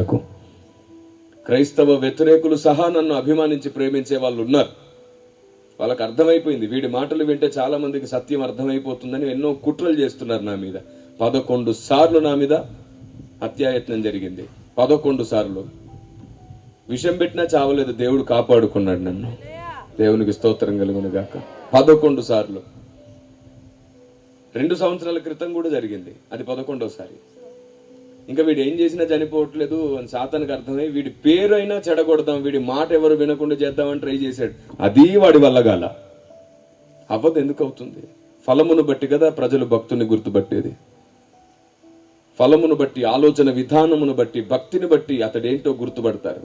నాకు. క్రైస్తవ వ్యతిరేకులు సహా నన్ను అభిమానించి ప్రేమించే వాళ్ళు ఉన్నారు. వాళ్ళకి అర్థమైపోయింది. వీడి మాటలు వింటే చాలా మందికి సత్యం అర్థమైపోతుందని ఎన్నో కుట్రలు చేస్తున్నారు నా మీద. పదకొండు సార్లు నా మీద హత్యాయత్నం జరిగింది. పదకొండు సార్లు. విషం పెట్టినా చావలేదు. దేవుడు కాపాడుకున్నాడు నన్ను. దేవునికి స్తోత్రం కలుగును గాక పదకొండు సార్లు. రెండు సంవత్సరాల క్రితం కూడా జరిగింది. అది పదకొండోసారి. ఇంకా వీడు ఏం చేసినా చనిపోవట్లేదు అని సాతానికి అర్థమై వీడి పేరు అయినా చెడగొడదాం వీడి మాట ఎవరు వినకుండా చేద్దామని ట్రై చేశాడు. అది వాడి వల్ల గాల. అవ్వదు ఎందుకు అవుతుంది? ఫలమును బట్టి కదా ప్రజలు భక్తుని గుర్తుపట్టేది. ఫలమును బట్టి ఆలోచన విధానమును బట్టి భక్తిని బట్టి అతడేంటో గుర్తుపడతారు.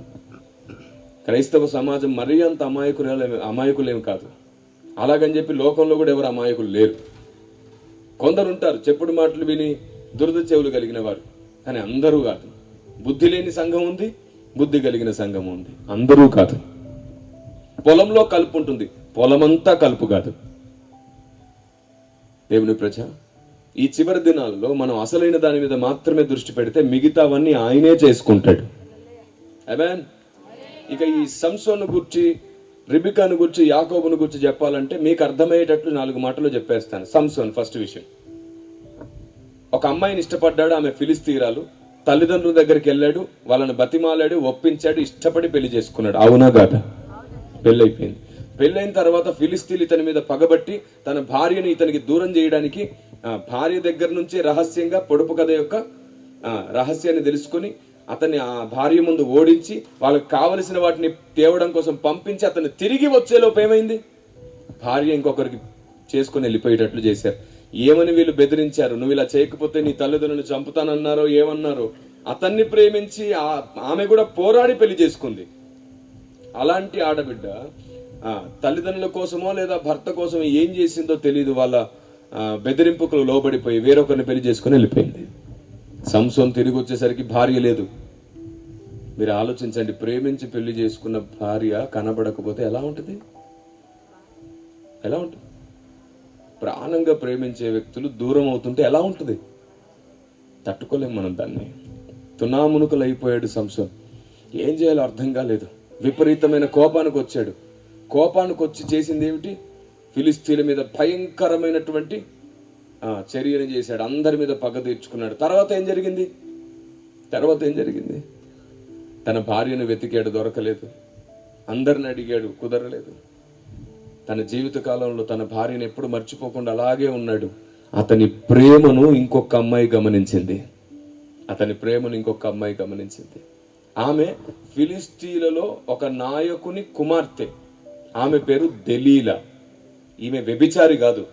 క్రైస్తవ సమాజం మరీ అంత అమాయకులు అమాయకులేమి కాదు. అలాగని చెప్పి లోకంలో కూడా ఎవరు అమాయకులు లేరు. కొందరు ఉంటారు చెప్పుడు మాటలు విని దురద చెవులు కలిగిన వారు. కానీ అందరూ కాదు. బుద్ధి లేని సంఘం ఉంది బుద్ధి కలిగిన సంఘం ఉంది. అందరూ కాదు. పొలంలో కలుపు ఉంటుంది పొలమంతా కలుపు కాదు. దేవుని ప్రజ ఈ చివరి దినాల్లో మనం అసలైన దాని మీద మాత్రమే దృష్టి పెడితే మిగతావన్నీ ఆయనే చేసుకుంటాడు. అమెన్ ఇక ఈ సంసోను గుర్చి రిబికాను గుర్చి యాకోబును గుర్చి చెప్పాలంటే మీకు అర్థమయ్యేటట్లు నాలుగు మాటలు చెప్పేస్తాను. సంసోన్ ఫస్ట్ విషయం. ఒక అమ్మాయిని ఇష్టపడ్డాడు ఆమె ఫిలిస్తీరాలు తల్లిదండ్రుల దగ్గరికి వెళ్ళాడు వాళ్ళని బతిమాలాడు ఒప్పించాడు ఇష్టపడి పెళ్ళి చేసుకున్నాడు. అవునా గాట పెళ్ళైపోయింది. పెళ్ళైన తర్వాత ఫిలిస్తీన్ ఇతని మీద పగబట్టి తన భార్యని ఇతనికి దూరం చేయడానికి భార్య దగ్గర నుంచి రహస్యంగా పొడుపు కథ యొక్క రహస్యాన్ని తెలుసుకొని అతన్ని ఆ భార్య ముందు ఓడించి వాళ్ళకి కావలసిన వాటిని తేవడం కోసం పంపించి అతన్ని తిరిగి వచ్చేలోపు ఏమైంది? భార్య ఇంకొకరికి చేసుకుని వెళ్ళిపోయేటట్లు చేశారు. ఏమని వీళ్ళు బెదిరించారు? నువ్వు ఇలా చేయకపోతే నీ తల్లిదండ్రులను చంపుతానన్నారో ఏమన్నారో? అతన్ని ప్రేమించి ఆమె కూడా పోరాడి పెళ్ళి చేసుకుంది. అలాంటి ఆడబిడ్డ తల్లిదండ్రుల కోసమో లేదా భర్త కోసం ఏం చేసిందో తెలియదు వాళ్ళ బెదిరింపుకులు బెదిరింపుకు లోబడిపోయి వేరొకరిని పెళ్ళి చేసుకుని వెళ్ళిపోయింది. సంసోన్ తిరిగి వచ్చేసరికి భార్య లేదు. మీరు ఆలోచించండి ప్రేమించి పెళ్ళి చేసుకున్న భార్య కనబడకపోతే ఎలా ఉంటుంది? ఎలా ఉంటుంది? ప్రాణంగా ప్రేమించే వ్యక్తులు దూరం అవుతుంటే ఎలా ఉంటుంది? తట్టుకోలేం మనం దాన్ని. తునామునుకలు అయిపోయాడు సంసోన్ ఏం చేయాలో అర్థం కాలేదు. విపరీతమైన కోపానికి వచ్చాడు. కోపానికి వచ్చి చేసింది ఏమిటి? ఫిలిస్తీన్ల మీద భయంకరమైనటువంటి ఆ, చర్యను చేశాడు. అందరి మీద పగ తీర్చుకున్నాడు. తర్వాత ఏం జరిగింది? తర్వాత ఏం జరిగింది? తన భార్యను వెతికాడు దొరకలేదు. అందరిని అడిగాడు కుదరలేదు. తన జీవిత కాలంలో తన భార్యను ఎప్పుడు మర్చిపోకుండా అలాగే ఉన్నాడు. అతని ప్రేమను ఇంకొక అమ్మాయి గమనించింది. అతని ప్రేమను ఇంకొక అమ్మాయి గమనించింది. ఆమె ఫిలిస్టీలలో ఒక నాయకుని కుమార్తె. ఆమె పేరు దెలీలా. ఈమె వ్యభిచారి కాదు.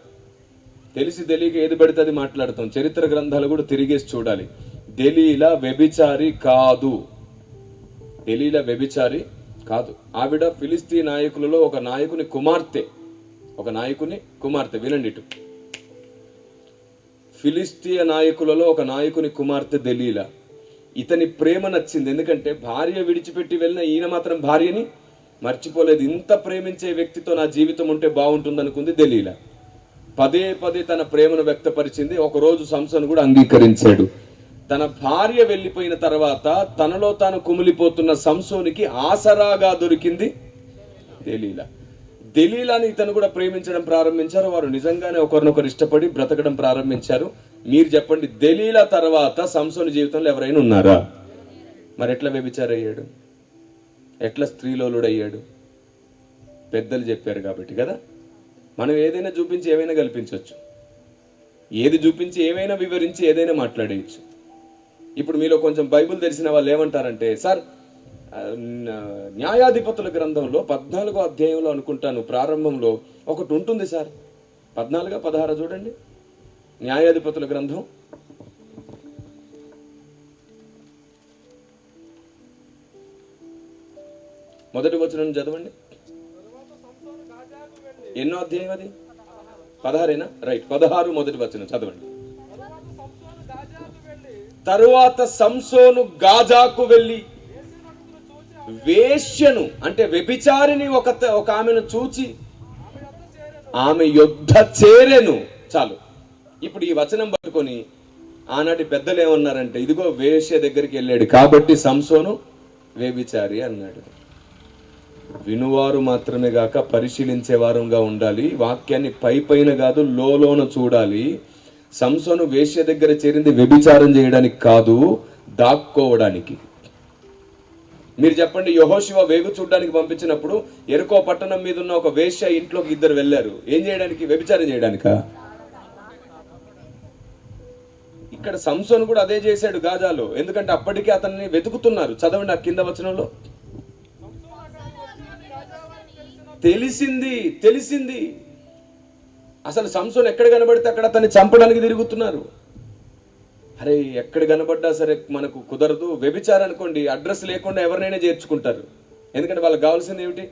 తెలిసి తెలియక ఏది పడితే అది మాట్లాడతాం. చరిత్ర గ్రంథాలు కూడా తిరిగేసి చూడాలి. దెలీలా వ్యభిచారి కాదు. దెలీలా వ్యభిచారి కాదు. ఆవిడ ఫిలిస్తీ నాయకులలో ఒక నాయకుని కుమార్తె. ఒక నాయకుని కుమార్తె. వినండి ఇటు. ఫిలిస్తీయ నాయకులలో ఒక నాయకుని కుమార్తె దలీలా. ఇతని ప్రేమ నచ్చింది. ఎందుకంటే భార్య విడిచిపెట్టి వెళ్ళిన ఈయన మాత్రం భార్యని మర్చిపోలేదు. ఇంత ప్రేమించే వ్యక్తితో నా జీవితం ఉంటే బాగుంటుందనుకుంది దలీలా. దెలీలా పదే పదే తన ప్రేమను వ్యక్తపరిచింది. ఒక రోజు సంసను కూడా అంగీకరించాడు. తన భార్య వెళ్ళిపోయిన తర్వాత తనలో తాను కుమిలిపోతున్న సంసోనికి ఆసరాగా దొరికింది దెలీలా. దెలీలాని ఇతను కూడా ప్రేమించడం ప్రారంభించారు. వారు నిజంగానే ఒకరినొకరు ఇష్టపడి బ్రతకడం ప్రారంభించారు. మీరు చెప్పండి దెలీలా తర్వాత సంసోని జీవితంలో ఎవరైనా ఉన్నారా? మరి ఎట్లా వ్యభిచారయ్యాడు? ఎట్లా స్త్రీలోలుడయ్యాడు పెద్దలు చెప్పారు కాబట్టి కదా? మనం ఏదైనా చూపించి ఏమైనా కల్పించవచ్చు ఏది చూపించి ఏమైనా వివరించి ఏదైనా మాట్లాడేయచ్చు. ఇప్పుడు మీలో కొంచెం బైబిల్ తెలిసిన వాళ్ళు ఏమంటారంటే సార్ న్యాయాధిపతుల గ్రంథంలో పద్నాలుగో అధ్యాయంలో అనుకుంటాను ప్రారంభంలో ఒకటి ఉంటుంది సార్. పద్నాలుగా పదహారు చూడండి. న్యాయాధిపతుల గ్రంథం. మొదటి వచనం చదవండి. ఎన్నో అధ్యాయం అది? పదహారేనా? రైట్ పదహారు మొదటి వచనం చదవండి. తరువాత సంసోను గాజాకు వెళ్ళి వేశ్యను అంటే వ్యభిచారిని ఒక ఒక ఆమెను చూచి ఆమె యుద్ధ చేరెను. చాలు. ఇప్పుడు ఈ వచనం పట్టుకొని ఆనాటి పెద్దలు ఏమన్నారంటే ఇదిగో వేశ్య దగ్గరికి వెళ్ళాడు కాబట్టి సంసోను వేభిచారి అన్నాడు. వినువారు మాత్రమే గాక పరిశీలించే వారంగా ఉండాలి. వాక్యాన్ని పై పైన కాదు లోన చూడాలి. సంసోను వేశ్య దగ్గర చేరింది వ్యభిచారం చేయడానికి కాదు దాక్కోవడానికి. మీరు చెప్పండి యహోశివ వేగు చూడడానికి పంపించినప్పుడు ఎరుకో పట్టణం మీద ఉన్న ఒక వేశ్య ఇంట్లోకి ఇద్దరు వెళ్ళారు. ఏం చేయడానికి? వ్యభిచారం చేయడానికా? ఇక్కడ సంసోను కూడా అదే చేశాడు గాజాలో. ఎందుకంటే అప్పటికే అతన్ని వెతుకుతున్నారు. చదవండి ఆ కింద వచనంలో. తెలిసింది తెలిసింది. అసలు సంసోన్ ఎక్కడ కనబడితే అక్కడ అతన్ని చంపడానికి తిరుగుతున్నారు. అరే ఎక్కడ కనబడ్డా సరే మనకు కుదరదు. వ్యభిచారం అనుకోండి అడ్రస్ లేకుండా ఎవరినైనా చేర్చుకుంటారు. ఎందుకంటే వాళ్ళకి కావాల్సింది ఏమిటి?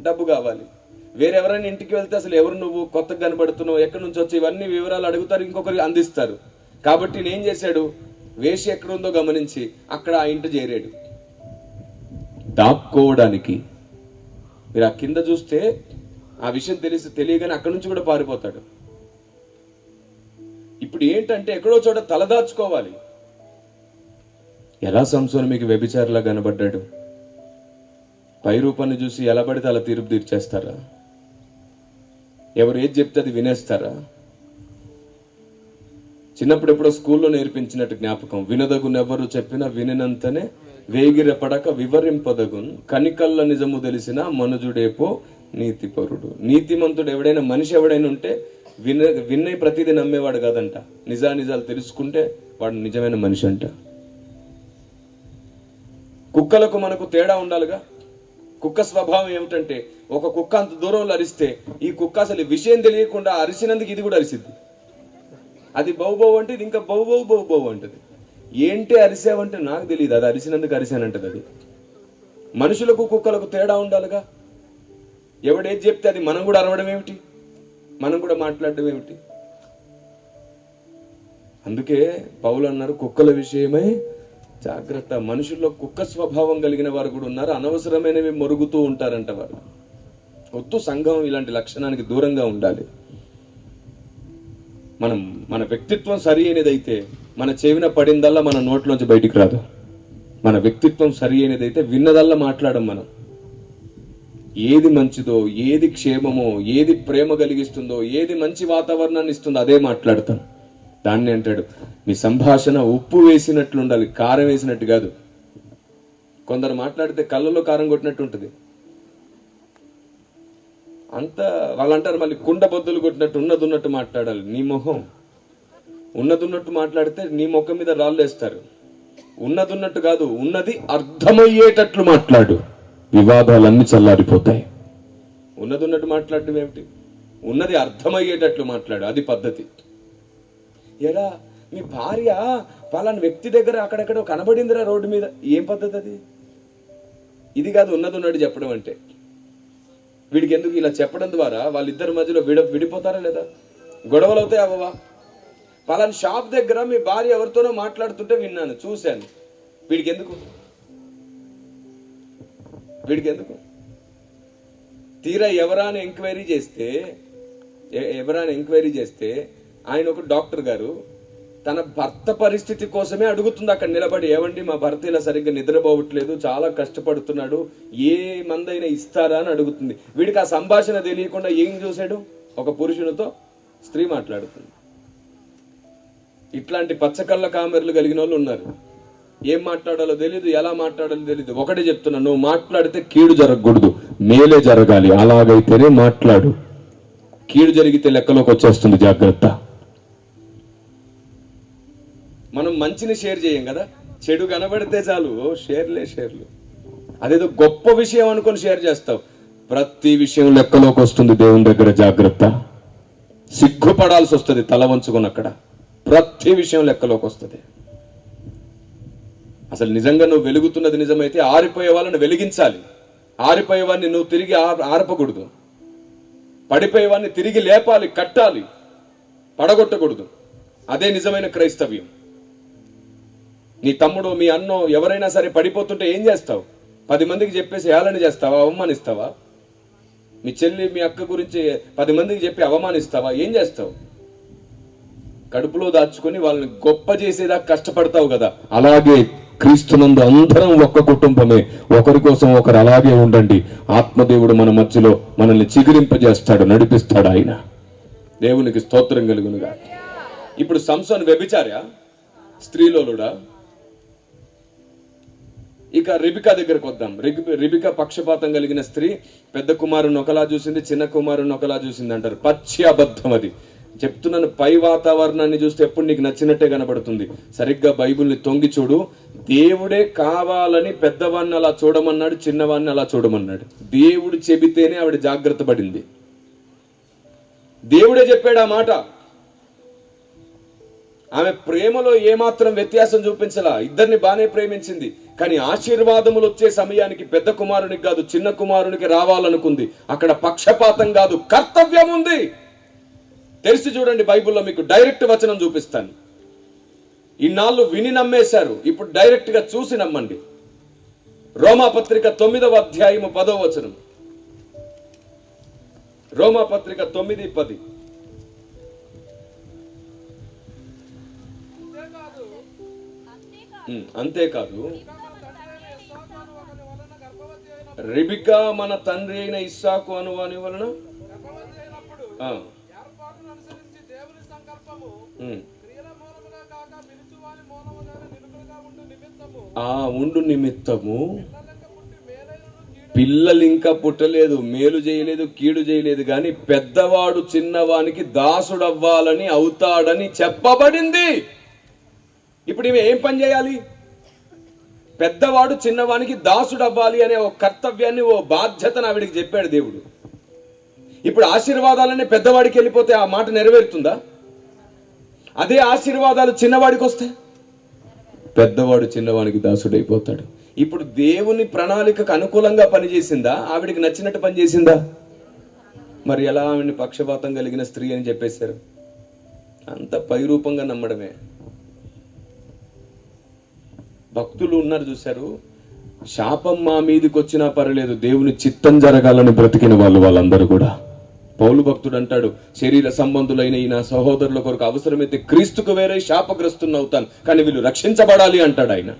డబ్బు కావాలి. వేరే ఎవరైనా ఇంటికి వెళ్తే అసలు ఎవరు నువ్వు? కొత్తగా కనబడుతున్నావు. ఎక్కడి నుంచి వచ్చి? ఇవన్నీ వివరాలు అడుగుతారు ఇంకొకరికి అందిస్తారు. కాబట్టి నేను చేశాడు? వేషి ఎక్కడ ఉందో గమనించి అక్కడ ఆ ఇంటి చేరాడు. దాక్కోవడానికి. మీరు ఆ కింద చూస్తే ఆ విషయం తెలిసి తెలియగానే అక్కడి నుంచి కూడా పారిపోతాడు. ఇప్పుడు ఏంటంటే ఎక్కడో చోట తలదాచుకోవాలి ఎలా సంసోను మీకు వ్యభిచారిలా కనబడ్డాడు? పై రూపాన్ని చూసి ఎలా పడితే అలా తీర్పు తీర్చేస్తారా? ఎవరు ఏది చెప్తే అది వినేస్తారా? చిన్నప్పుడు ఎప్పుడో స్కూల్లో నేర్పించినట్టు జ్ఞాపకం వినదగునెవరు చెప్పినా వినినంతనే వేగిరపడక వివరింపదగున్ కనికల్ల నిజము తెలిసిన మనుజుడేపో నీతిపరుడు. నీతిమంతుడు ఎవడైనా మనిషి ఎవడైనా ఉంటే విన విన్నయ్య ప్రతిదీ నమ్మేవాడు కాదంట. నిజా నిజాలు తెలుసుకుంటే వాడు నిజమైన మనిషి అంట. కుక్కలకు మనకు తేడా ఉండాలిగా? కుక్క స్వభావం ఏమిటంటే ఒక కుక్క అంత దూరంలో అరిస్తే ఈ కుక్క అసలు విషయం తెలియకుండా అరిసినందుకు ఇది కూడా అరిసిద్ది. అది బౌబౌ అంటే ఇది ఇంకా బౌబౌ బౌబౌ అంటది. ఏంటి అరిసావంటే నాకు తెలియదు అది అరిసినందుకు అరిసానంటది అది. మనుషులకు కుక్కలకు తేడా ఉండాలిగా? ఎవడేది చెప్తే అది మనం కూడా అరవడం ఏమిటి? మనం కూడా మాట్లాడడం ఏమిటి? అందుకే పౌలు అన్నారు కుక్కల విషయమై జాగ్రత్త. మనుషుల్లో కుక్క స్వభావం కలిగిన వారు కూడా ఉన్నారు అనవసరమైనవి మరుగుతూ ఉంటారంట వారు. ఒత్తు సంఘం ఇలాంటి లక్షణానికి దూరంగా ఉండాలి. మనం మన వ్యక్తిత్వం సరి అయినదైతే మన చెవిన పడిందల్లా మన నోట్లోంచి బయటికి రాదు. మన వ్యక్తిత్వం సరి అయినదైతే విన్నదల్లా మాట్లాడం మనం. ఏది మంచిదో ఏది క్షేమమో ఏది ప్రేమ కలిగిస్తుందో ఏది మంచి వాతావరణాన్ని ఇస్తుందో అదే మాట్లాడతాం దాన్ని అంటాడు మీ సంభాషణ ఉప్పు వేసినట్లు ఉండాలి కారం వేసినట్టు కాదు. కొందరు మాట్లాడితే కళ్ళలో కారం కొట్టినట్టు ఉంటుంది. అంత వాళ్ళు అంటారు మళ్ళీ కుండ బొద్దులు కొట్టినట్టు ఉన్నది ఉన్నట్టు మాట్లాడాలి. నీ మొహం. ఉన్నది ఉన్నట్టు మాట్లాడితే నీ ముఖం మీద రాళ్ళు వేస్తారు. ఉన్నది ఉన్నట్టు కాదు ఉన్నది అర్థమయ్యేటట్లు మాట్లాడు. వివాదాలన్నీ చల్లారిపోతాయి. ఉన్నది ఉన్నట్టు మాట్లాడడం ఏమిటి? ఉన్నది అర్థమయ్యేటట్లు మాట్లాడు అది పద్ధతి. ఎలా? మీ భార్య పలానా వ్యక్తి దగ్గర అక్కడెక్కడో కనబడిందిరా రోడ్డు మీద? ఏం పద్ధతి అది? ఇది కాదు ఉన్నది ఉన్నట్టు చెప్పడం అంటే. వీడికి ఎందుకు ఇలా చెప్పడం ద్వారా వాళ్ళిద్దరి మధ్యలో విడ విడిపోతారా లేదా? గొడవలు అవుతాయి అవ్వవా? పలానా షాప్ దగ్గర మీ భార్య ఎవరితోనో మాట్లాడుతుంటే విన్నాను చూశాను. వీడికి ఎందుకు వీడికి ఎందుకు తీరా ఎవరాని ఎంక్వైరీ చేస్తే ఎవరాని ఎంక్వైరీ చేస్తే ఆయన ఒక డాక్టర్ గారు తన భర్త పరిస్థితి కోసమే అడుగుతుంది అక్కడ నిలబడి ఏవండి మా భర్త ఇలా సరిగ్గా నిద్రపోవట్లేదు చాలా కష్టపడుతున్నాడు ఏ మందైనా ఇస్తారా? అని అడుగుతుంది. వీడికి ఆ సంభాషణ తెలియకుండా ఏం చూశాడు? ఒక పురుషునితో స్త్రీ మాట్లాడుతుంది. ఇట్లాంటి పచ్చకళ్ళ కామెర్లు కలిగిన వాళ్ళు ఉన్నారు. ఏం మాట్లాడాలో తెలియదు ఎలా మాట్లాడాలో తెలియదు ఒకటే చెప్తున్నా నువ్వు మాట్లాడితే కీడు జరగకూడదు. మేలే జరగాలి అలాగైతేనే మాట్లాడు. కీడు జరిగితే లెక్కలోకి వచ్చేస్తుంది జాగ్రత్త. మనం మంచిని షేర్ చేయం కదా? చెడు కనబడితే చాలు. షేర్లే షేర్లు. అదేదో గొప్ప విషయం అనుకొని షేర్ చేస్తావు. ప్రతి విషయం లెక్కలోకి వస్తుంది దేవుని దగ్గర జాగ్రత్త. సిగ్గుపడాల్సి వస్తుంది తల వంచుకొని అక్కడ. ప్రతి విషయం లెక్కలోకి వస్తుంది. అసలు నిజంగా నువ్వు వెలుగుతున్నది నిజమైతే ఆరిపోయే వాళ్ళని వెలిగించాలి. ఆరిపోయేవాడిని నువ్వు తిరిగి ఆ- పడిపోయే వాడిని తిరిగి లేపాలి కట్టాలి పడగొట్టకూడదు. అదే నిజమైన క్రైస్తవ్యం. నీ తమ్ముడు మీ అన్నో ఎవరైనా సరే పడిపోతుంటే ఏం చేస్తావు? పది మందికి చెప్పేసి ఏళన చేస్తావా? అవమానిస్తావా? మీ చెల్లి మీ అక్క గురించి పది మందికి చెప్పి అవమానిస్తావా? ఏం చేస్తావు? కడుపులో దాచుకొని వాళ్ళని గొప్ప చేసేదా కష్టపడతావు కదా. అలాగే క్రీస్తునందు అందరం ఒక్క కుటుంబమే. ఒకరి కోసం ఒకరు అలాగే ఉండండి. ఆత్మదేవుడు మన మధ్యలో మనల్ని చిగురింపజేస్తాడు నడిపిస్తాడు ఆయన. దేవునికి స్తోత్రం కలుగునుగా. ఇప్పుడు సంసోన్ వ్యభిచార్య స్త్రీలోలుడా ఇక రిబికా దగ్గరకు వద్దాం. రిబి- రిబికా పక్షపాతం కలిగిన స్త్రీ పెద్ద కుమారుని ఒకలా చూసింది చిన్న కుమారుని ఒకలా చూసింది అంటారు. పచ్చి అబద్ధం అది. చెప్తున్నాను పై వాతావరణాన్ని చూస్తే ఎప్పుడు నీకు నచ్చినట్టే కనబడుతుంది. సరిగ్గా బైబుల్ని తొంగి చూడు. దేవుడే కావాలని పెద్దవాడిని అలా చూడమన్నాడు చిన్నవాడిని అలా చూడమన్నాడు. దేవుడు చెబితేనే ఆవిడ జాగ్రత్త పడింది. దేవుడే చెప్పాడు ఆ మాట. ఆమె ప్రేమలో ఏమాత్రం వ్యత్యాసం చూపించలా. ఇద్దరిని బాగానే ప్రేమించింది. కానీ ఆశీర్వాదములు వచ్చే సమయానికి పెద్ద కుమారునికి కాదు చిన్న కుమారునికి రావాలనుకుంది. అక్కడ పక్షపాతం కాదు కర్తవ్యం ఉంది. తెలిసి చూడండి బైబిల్లో మీకు డైరెక్ట్ వచనం చూపిస్తాను. ఇన్నాళ్ళు విని నమ్మేశారు. ఇప్పుడు డైరెక్ట్గా చూసి నమ్మండి. రోమా పత్రిక తొమ్మిదవ అధ్యాయము పదో వచనం. రోమా పత్రిక తొమ్మిది పది. అంతేకాదు. ఉమ్, అంతేకాదు. రిబికా మన తండ్రి అయిన ఇస్సాకు అను వాని వలన రిబికా మన తండ్రి అయిన ఇస్సాకు అనువాని వలన ఆ ఉండు నిమిత్తము పిల్లలు ఇంకా పుట్టలేదు మేలు చేయలేదు కీడు చేయలేదు కానీ పెద్దవాడు చిన్నవానికి దాసుడవ్వాలని అవుతాడని చెప్పబడింది. ఇప్పుడు ఇవి ఏం పని చేయాలి? పెద్దవాడు చిన్నవానికి దాసుడవ్వాలి అనే ఓ కర్తవ్యాన్ని ఓ బాధ్యతను ఆవిడికి చెప్పాడు దేవుడు. ఇప్పుడు ఆశీర్వాదాలనే పెద్దవాడికి వెళ్ళిపోతే ఆ మాట నెరవేరుతుందా? అదే ఆశీర్వాదాలు చిన్నవాడికి వస్తే పెద్దవాడు చిన్నవానికి దాసుడైపోతాడు. ఇప్పుడు దేవుని ప్రణాళికకు అనుకూలంగా పనిచేసిందా? ఆవిడికి నచ్చినట్టు పనిచేసిందా? మరి ఎలా ఆవిడని పక్షపాతం కలిగిన స్త్రీ అని చెప్పేశారు? అంత పైరూపంగా నమ్మడమే. భక్తులు ఉన్నారు చూశారు. శాపం మా మీదకి వచ్చినా పర్లేదు దేవుని చిత్తం జరగాలని బ్రతికిన వాళ్ళు వాళ్ళందరూ కూడా. పౌలు భక్తుడు అంటాడు శరీర సంబంధులైన ఈ నా సహోదరుల కొరకు అవసరమైతే క్రీస్తుకు వేరే శాపగ్రస్తున్న అవుతాను కానీ వీళ్ళు రక్షించబడాలి అంటాడు ఆయన.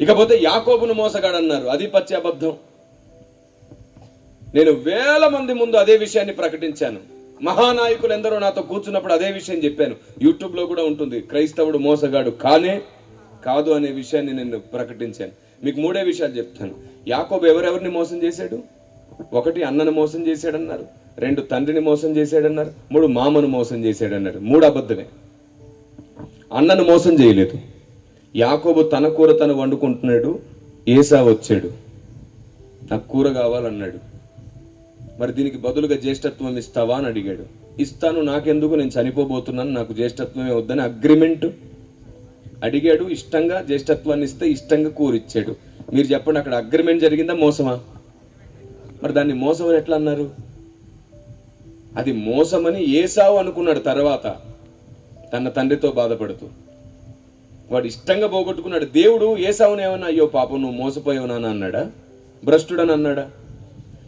ఇకపోతే యాకోబును మోసగాడన్నారు అది పచ్చి అబద్ధం. నేను వేల మంది ముందు అదే విషయాన్ని ప్రకటించాను. మహానాయకులు ఎందరో నాతో కూర్చున్నప్పుడు అదే విషయం చెప్పాను. యూట్యూబ్లో కూడా ఉంటుంది క్రైస్తవుడు మోసగాడు కానే కాదు అనే విషయాన్ని నేను ప్రకటించాను. మీకు మూడే విషయాలు చెప్తాను. యాకోబు ఎవరెవరిని మోసం చేశాడు? ఒకటి అన్నను మోసం చేశాడన్నారు రెండు తండ్రిని మోసం చేశాడన్నారు మూడు మామను మోసం చేశాడన్నారు. మూడు అబద్ధమే. అన్నను మోసం చేయలేదు. యాకోబు తన కూర తను వండుకుంటున్నాడు ఏసా వచ్చాడు. నాకు కూర కావాలన్నాడు. మరి దీనికి బదులుగా జ్యేష్ఠత్వం ఇస్తావా అని అడిగాడు. ఇస్తాను నాకెందుకు? నేను చనిపోబోతున్నాను నాకు జ్యేష్ఠత్వమే వద్దని అగ్రిమెంట్ అడిగాడు. ఇష్టంగా జ్యేష్ఠత్వాన్ని ఇస్తే ఇష్టంగా కూరిచ్చాడు. మీరు చెప్పండి అక్కడ అగ్రిమెంట్ జరిగిందా? మోసమా? మరి దాన్ని మోసం అని ఎట్లా అన్నారు? అది మోసమని ఏసావు అనుకున్నాడు తర్వాత. తన తండ్రితో బాధపడుతూ. వాడు ఇష్టంగా పోగొట్టుకున్నాడు. దేవుడు ఏసావుని ఏమన్నా అయ్యో పాపం నువ్వు మోసపోయావు అన్నాడా? భ్రష్టుడని అన్నాడా?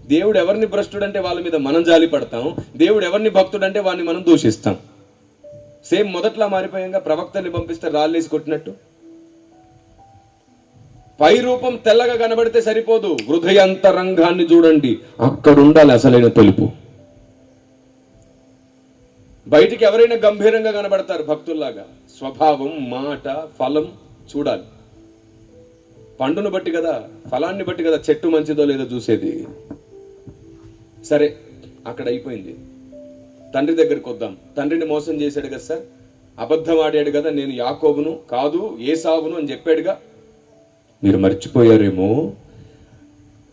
దేవుడు ఎవరిని భ్రష్టుడంటే వాళ్ళ మీద మనం జాలి పడతాం. దేవుడు ఎవరిని భక్తుడంటే వాడిని మనం దూషిస్తాం. సేమ్ మొదట్లో మారిపోయాక ప్రవక్తని పంపిస్తే రాళ్ళేసి కొట్టినట్టు? పై రూపం తెల్లగా కనబడితే సరిపోదు. హృదయాంతరంగాన్ని చూడండి. అక్కడ ఉండాలి అసలైన తెలుపు. బయటికి ఎవరైనా గంభీరంగా కనబడతారు భక్తుల్లాగా. స్వభావం మాట ఫలం చూడాలి. పండును బట్టి కదా ఫలాన్ని బట్టి కదా చెట్టు మంచిదో లేదో చూసేది. సరే అక్కడ అయిపోయింది. తండ్రి దగ్గరికి వద్దాం. తండ్రిని మోసం చేశాడు కదా సార్. అబద్ధం ఆడాడు కదా నేను యాకోబును కాదు ఏసావును అని చెప్పాడుగా. మీరు మర్చిపోయారేమో.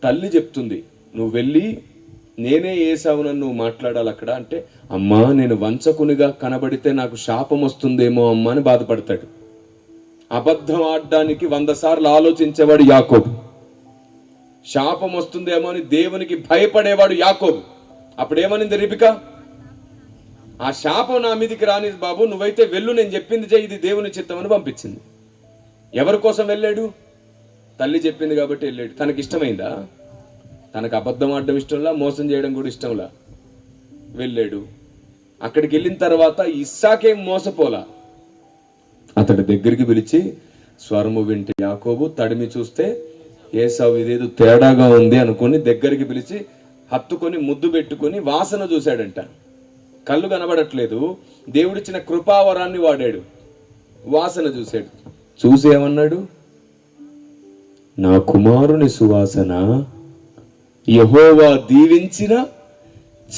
తల్లి చెప్తుంది నువ్వు వెళ్ళి నేనే ఏసావు నువ్వు మాట్లాడాలి అక్కడ. అంటే అమ్మా నేను వంచకునిగా కనబడితే నాకు శాపం వస్తుందేమో అమ్మా అని బాధపడతాడు. అబద్ధం ఆడడానికి వంద సార్లు ఆలోచించేవాడు యాకోబు. శాపం వస్తుందేమో అని దేవునికి భయపడేవాడు యాకోబు. అప్పుడేమనింది రిబిక? ఆ శాపం నా మీదికి రాని బాబు నువ్వైతే వెళ్ళు నేను చెప్పింది చేయి ఇది దేవుని చిత్తమని పంపించింది. ఎవరి కోసం వెళ్ళాడు? తల్లి చెప్పింది కాబట్టి వెళ్ళాడు. తనకి ఇష్టమైందా? తనకు అబద్ధం ఆడడం ఇష్టంలా మోసం చేయడం కూడా ఇష్టంలా వెళ్ళాడు. అక్కడికి వెళ్ళిన తర్వాత ఇస్సాకేం మోసపోలా. అతడి దగ్గరికి పిలిచి స్వరము వింటే యాకోబు తడిమి చూస్తే ఏసావు ఇదేదో తేడాగా ఉంది అనుకొని దగ్గరికి పిలిచి హత్తుకొని ముద్దు పెట్టుకొని వాసన చూశాడంట. కళ్ళు కనబడట్లేదు. దేవుడిచ్చిన కృపావరాన్ని వాడాడు. వాసన చూశాడు. చూసి ఏమన్నాడు? నా కుమారుని సువాసన యహోవా దీవించిన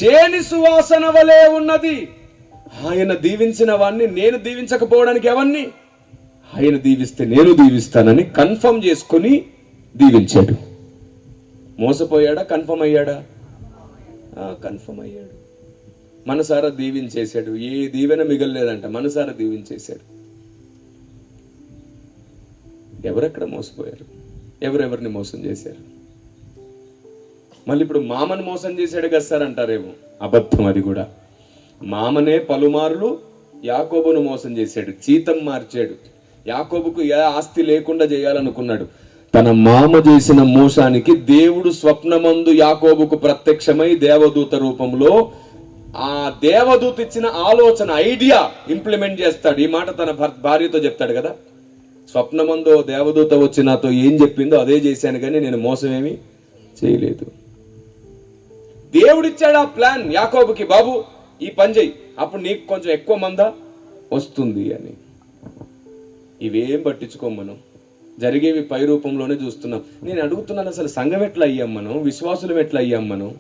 చేని సువాసన వలె ఉన్నది. ఆయన దీవించిన వాణ్ణి నేను దీవించకపోవడానికి ఎవరిని ఆయన దీవిస్తే నేను దీవిస్తానని కన్ఫర్మ్ చేసుకొని దీవించాడు. మోసపోయాడా? కన్ఫర్మ్ అయ్యాడా? కన్ఫర్మ్ అయ్యాడు. మనసారా దీవించేశాడు. ఏ దీవెన మిగలలేదంట. మనసారా దీవించేశాడు. ఎవరెక్కడ మోసపోయారు? ఎవరెవరిని మోసం చేశారు? మళ్ళీ ఇప్పుడు మామను మోసం చేశాడు కదా సార్ అంటారేమో? అబద్ధం అది కూడా. మామనే పలుమార్లు యాకోబును మోసం చేశాడు జీతం మార్చాడు. యాకోబుకు ఏ ఆస్తి లేకుండా చేయాలనుకున్నాడు. తన మామ చేసిన మోసానికి దేవుడు స్వప్నమందు యాకోబుకు ప్రత్యక్షమై దేవదూత రూపంలో ఆ దేవదూత ఇచ్చిన ఆలోచన ఐడియా ఇంప్లిమెంట్ చేస్తాడు. ఈ మాట తన భర్- భార్యతో చెప్తాడు కదా? స్వప్నమందు దేవదూత వచ్చి నాతో ఏం చెప్పిందో అదే చేశాను కానీ నేను మోసమేమి చేయలేదు. దేవుడిచ్చాడు ఆ ప్లాన్ యాకోబుకి బాబు ఈ పని చెయ్యి. అప్పుడు నీకు కొంచెం ఎక్కువ మంద వస్తుంది అని. ఇవేం పట్టించుకోం మనం? జరిగేవి పై రూపంలోనే చూస్తున్నాం. నేను అడుగుతున్నాను అసలు సంఘం ఎట్లా అయ్యాం మనం? విశ్వాసులం ఎట్లా అయ్యాం మనం?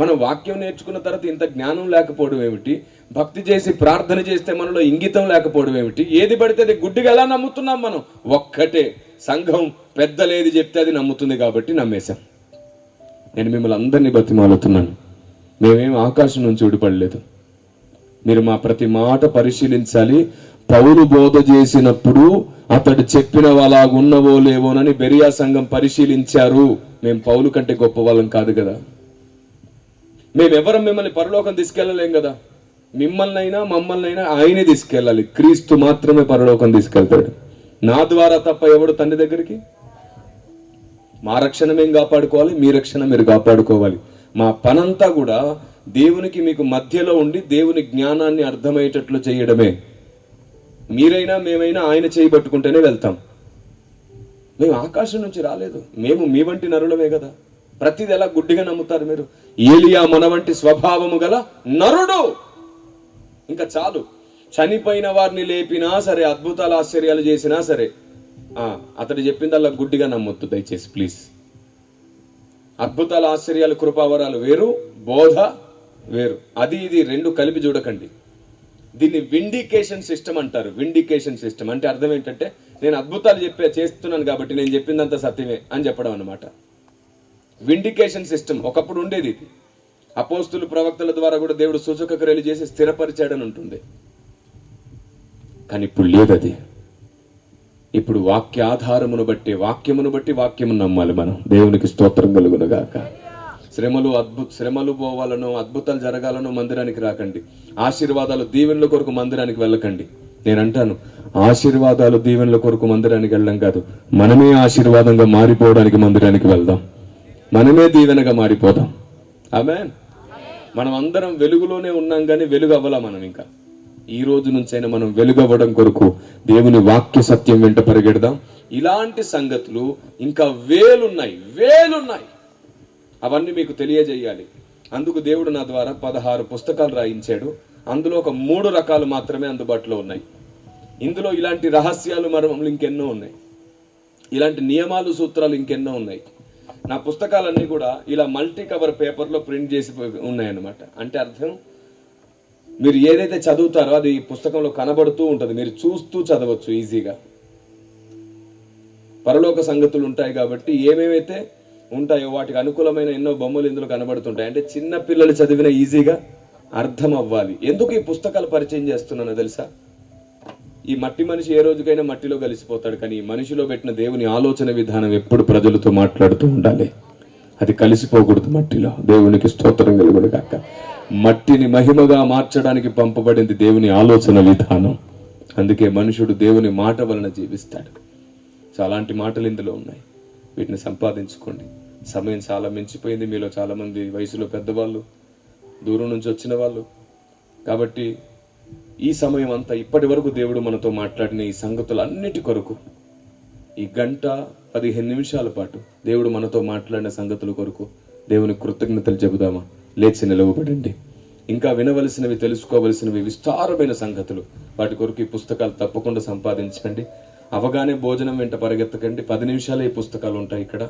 మనం వాక్యం నేర్చుకున్న తర్వాత ఇంత జ్ఞానం లేకపోవడం ఏమిటి? భక్తి చేసి ప్రార్థన చేస్తే మనలో ఇంగితం లేకపోవడం ఏమిటి? ఏది పడితే అది గుడ్డిగా ఎలా నమ్ముతున్నాం మనం? ఒక్కటే. సంఘం పెద్దలేది చెప్తే అది నమ్ముతుంది కాబట్టి నమ్మేశాం. నేను మిమ్మల్ని అందరినీ బతిమాలుతున్నాను. మేమేం ఆకాశం నుంచి ఊడిపడలేదు మీరు మా ప్రతి మాట పరిశీలించాలి. పౌలు బోధ చేసినప్పుడు అతడు చెప్పిన అలాగున్నవో లేవోనని బెరియా సంఘం పరిశీలించారు. మేము పౌలు కంటే గొప్ప వాళ్ళం కాదు కదా. మేమెవరం మిమ్మల్ని పరలోకం తీసుకెళ్ళలేం కదా. మిమ్మల్నైనా మమ్మల్నైనా ఆయనే తీసుకెళ్ళాలి. క్రీస్తు మాత్రమే పరలోకం తీసుకెళ్తాడు. నా ద్వారా తప్ప ఎవడు తండ్రి దగ్గరికి? మా రక్షణ మేము కాపాడుకోవాలి మీ రక్షణ మీరు కాపాడుకోవాలి. మా పనంతా కూడా దేవునికి మీకు మధ్యలో ఉండి దేవుని జ్ఞానాన్ని అర్థమయ్యేటట్లు చేయడమే. మీరైనా మేమైనా ఆయన చేయబట్టుకుంటేనే వెళ్తాం. మేము ఆకాశం నుంచి రాలేదు. మేము మీ వంటి నరులమే కదా. ప్రతిది ఎలా గుడ్డిగా నమ్ముతారు మీరు? ఏలియా మన వంటి స్వభావము గల నరుడు! ఇంకా చాలు. చనిపోయిన వారిని లేపినా సరే అద్భుతాలు ఆశ్చర్యాలు చేసినా సరే అతడు చెప్పిందల్లా గుడ్డిగా నమ్మొద్దు దయచేసి ప్లీజ్. అద్భుతాలు ఆశ్చర్యాలు కృపావరాలు వేరు బోధ వేరు. అది ఇది రెండు కలిపి చూడకండి. దీన్ని విండికేషన్ సిస్టమ్ అంటారు. విండికేషన్ సిస్టమ్ అంటే అర్థం ఏంటంటే నేను అద్భుతాలు చెప్పే చేస్తున్నాను కాబట్టి నేను చెప్పిందంత సత్యమే అని చెప్పడం అన్నమాట. విండికేషన్ సిస్టమ్ ఒకప్పుడు ఉండేది. ఇది అపోస్తులు ప్రవక్తల ద్వారా కూడా దేవుడు సూచక క్రియలు చేసి స్థిరపరిచాడని ఉంటుంది. కానీ ఇప్పుడు లేదు అది. ఇప్పుడు వాక్య ఆధారమును బట్టి వాక్యమును బట్టి వాక్యమును నమ్మాలి మనం. దేవునికి స్తోత్రం కలుగునుగాక శ్రమలు అద్భుత శ్రమలు పోవాలను అద్భుతాలు జరగాలను మందిరానికి రాకండి. ఆశీర్వాదాలు దీవెనల కొరకు మందిరానికి వెళ్ళకండి. నేను అంటాను ఆశీర్వాదాలు దీవెనల కొరకు మందిరానికి వెళ్ళడం కాదు. మనమే ఆశీర్వాదంగా మారిపోవడానికి మందిరానికి వెళ్దాం. మనమే దీవెనగా మారిపోదాం ఆమె మనం అందరం వెలుగులోనే ఉన్నాం కానీ వెలుగు అవ్వాలా మనం ఇంకా. ఈ రోజు నుంచైనా మనం వెలుగవ్వడం కొరకు దేవుని వాక్య సత్యం వెంట పరిగెడదాం. ఇలాంటి సంగతులు ఇంకా వేలున్నాయి వేలున్నాయి. అవన్నీ మీకు తెలియజేయాలి. అందుకు దేవుడు నా ద్వారా పదహారు పుస్తకాలు రాయించాడు. అందులో ఒక మూడు రకాలు మాత్రమే అందుబాటులో ఉన్నాయి. ఇందులో ఇలాంటి రహస్యాలు మర్మములు ఇంకెన్నో ఉన్నాయి. ఇలాంటి నియమాలు సూత్రాలు ఇంకెన్నో ఉన్నాయి. నా పుస్తకాలన్నీ కూడా ఇలా మల్టీ కవర్ పేపర్లో ప్రింట్ చేసి ఉన్నాయన్నమాట. అంటే అర్థం? మీరు ఏదైతే చదువుతారో అది ఈ పుస్తకంలో కనబడుతూ ఉంటుంది. మీరు చూస్తూ చదవచ్చు ఈజీగా. పరలోక సంగతులు ఉంటాయి కాబట్టి ఏమేమైతే ఉంటాయో వాటికి అనుకూలమైన ఎన్నో బొమ్మలు ఇందులో కనబడుతుంటాయి. అంటే చిన్న పిల్లలు చదివిన ఈజీగా అర్థం అవ్వాలి ఎందుకు ఈ పుస్తకాలు పరిచయం చేస్తున్నానో తెలుసా? ఈ మట్టి మనిషి ఏ రోజుకైనా మట్టిలో కలిసిపోతాడు కానీ మనిషిలో పెట్టిన దేవుని ఆలోచన విధానం ఎప్పుడు ప్రజలతో మాట్లాడుతూ ఉండాలి. అది కలిసిపోకూడదు మట్టిలో. దేవునికి స్తోత్రం కలుగుడు కాక మట్టిని మహిమగా మార్చడానికి పంపబడింది దేవుని ఆలోచన విధానం. అందుకే మనుషుడు దేవుని మాట వలన జీవిస్తాడు. సో అలాంటి మాటలు ఇందులో ఉన్నాయి. వీటిని సంపాదించుకోండి. సమయం చాలా మించిపోయింది. మీలో చాలామంది వయసులో పెద్దవాళ్ళు దూరం నుంచి వచ్చిన వాళ్ళు. కాబట్టి ఈ సమయం అంతా ఇప్పటి వరకు దేవుడు మనతో మాట్లాడిన ఈ సంగతులన్నిటి కొరకు ఈ గంట పదిహేను నిమిషాల పాటు దేవుడు మనతో మాట్లాడిన సంగతుల కొరకు దేవుని కృతజ్ఞతలు చెబుదామా? లేచి నిలవబడండి. ఇంకా వినవలసినవి తెలుసుకోవలసినవి విస్తారమైన సంగతులు. వాటి కొరకు ఈ పుస్తకాలు తప్పకుండా సంపాదించండి. అవగానే భోజనం వెంట పరిగెత్తకండి. పది నిమిషాలే ఈ పుస్తకాలు ఉంటాయి ఇక్కడ.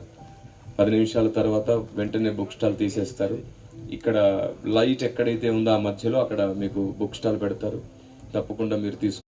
పది నిమిషాల తర్వాత వెంటనే బుక్ స్టాల్ తీసేస్తారు. ఇక్కడ లైట్ ఎక్కడైతే ఉందో ఆ మధ్యలో అక్కడ మీకు బుక్ స్టాల్ పెడతారు. తప్పకుండా మీరు తీసుకు